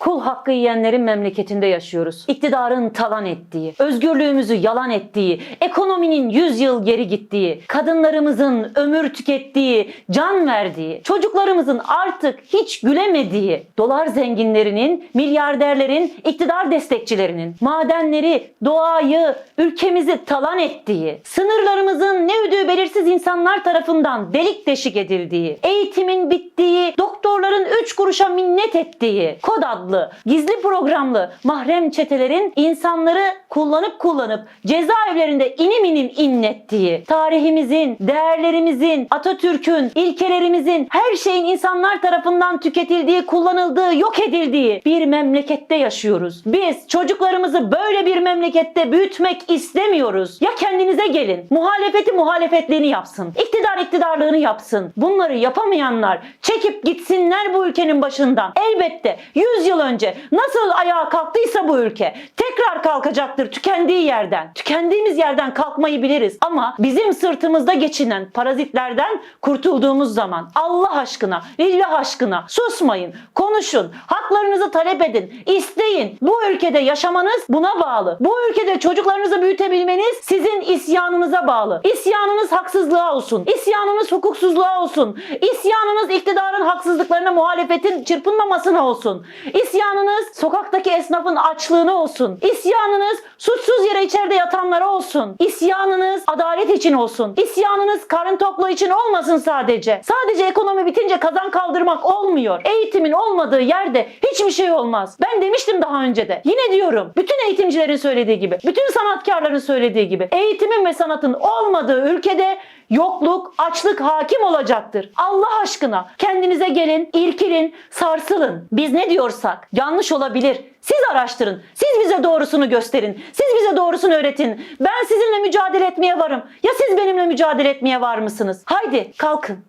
Kul hakkı yiyenlerin memleketinde yaşıyoruz. İktidarın talan ettiği, özgürlüğümüzü yalan ettiği, ekonominin 100 yıl geri gittiği, kadınlarımızın ömür tükettiği, can verdiği, çocuklarımızın artık hiç gülemediği, dolar zenginlerinin, milyarderlerin, iktidar destekçilerinin, madenleri, doğayı, ülkemizi talan ettiği, sınırlarımızın ne ödüğü belirsiz insanlar tarafından delik deşik edildiği, eğitimin bittiği, doktorların 3 kuruşa minnet ettiği, kod adlı, gizli programlı mahrem çetelerin insanları kullanıp kullanıp cezaevlerinde inim inim inlettiği, tarihimizin, değerlerimizin, Atatürk'ün, ilkelerimizin, her şeyin insanlar tarafından tüketildiği, kullanıldığı, yok edildiği bir memlekette yaşıyoruz. Biz çocuklarımızı böyle bir memlekette büyütmek istemiyoruz. Ya kendinize gelin. Muhalefeti muhalefetliğini yapsın. İktidar iktidarlığını yapsın. Bunları yapamayanlar çekip gitsinler bu ülkenin başından. Elbette 100 yıl önce nasıl ayağa kalktıysa bu ülke tekrar kalkacaktır tükendiği yerden. Tükendiğimiz yerden kalkmayı biliriz ama bizim sırtımızda geçinen parazitlerden kurtulduğumuz zaman Allah aşkına, lillah aşkına susmayın, konuşun, haklarınızı talep edin, isteyin. Bu ülkede yaşamanız buna bağlı. Bu ülkede çocuklarınızı büyütebilmeniz sizin isyanınıza bağlı. İsyanınız haksızlığa olsun. İsyanınız hukuksuzluğa olsun. İsyanınız iktidarın haksızlıklarına muhalefetin çırpınmamasına olsun. İsyanınız sokaktaki esnafın açlığına olsun. İsyanınız suçsuz yere içeride yatanlara olsun. İsyanınız adalet için olsun. İsyanınız karın tokluğu için olmasın sadece. Sadece ekonomi bitince kazan kaldırmak olmuyor. Eğitimin olmadığı yerde hiçbir şey olmaz. Ben demiştim daha önce de. Yine diyorum. Bütün eğitimcilerin söylediği gibi, bütün sanatkarların söylediği gibi eğitimin ve sanatın olmadığı ülkede yokluk, açlık hakim olacaktır. Allah aşkına kendinize gelin, irkilin, sarsılın. Biz ne diyorsak yanlış olabilir. Siz araştırın. Siz bize doğrusunu gösterin. Siz bize doğrusunu öğretin. Ben sizinle mücadele etmeye varım. Ya siz benimle mücadele etmeye var mısınız? Haydi kalkın.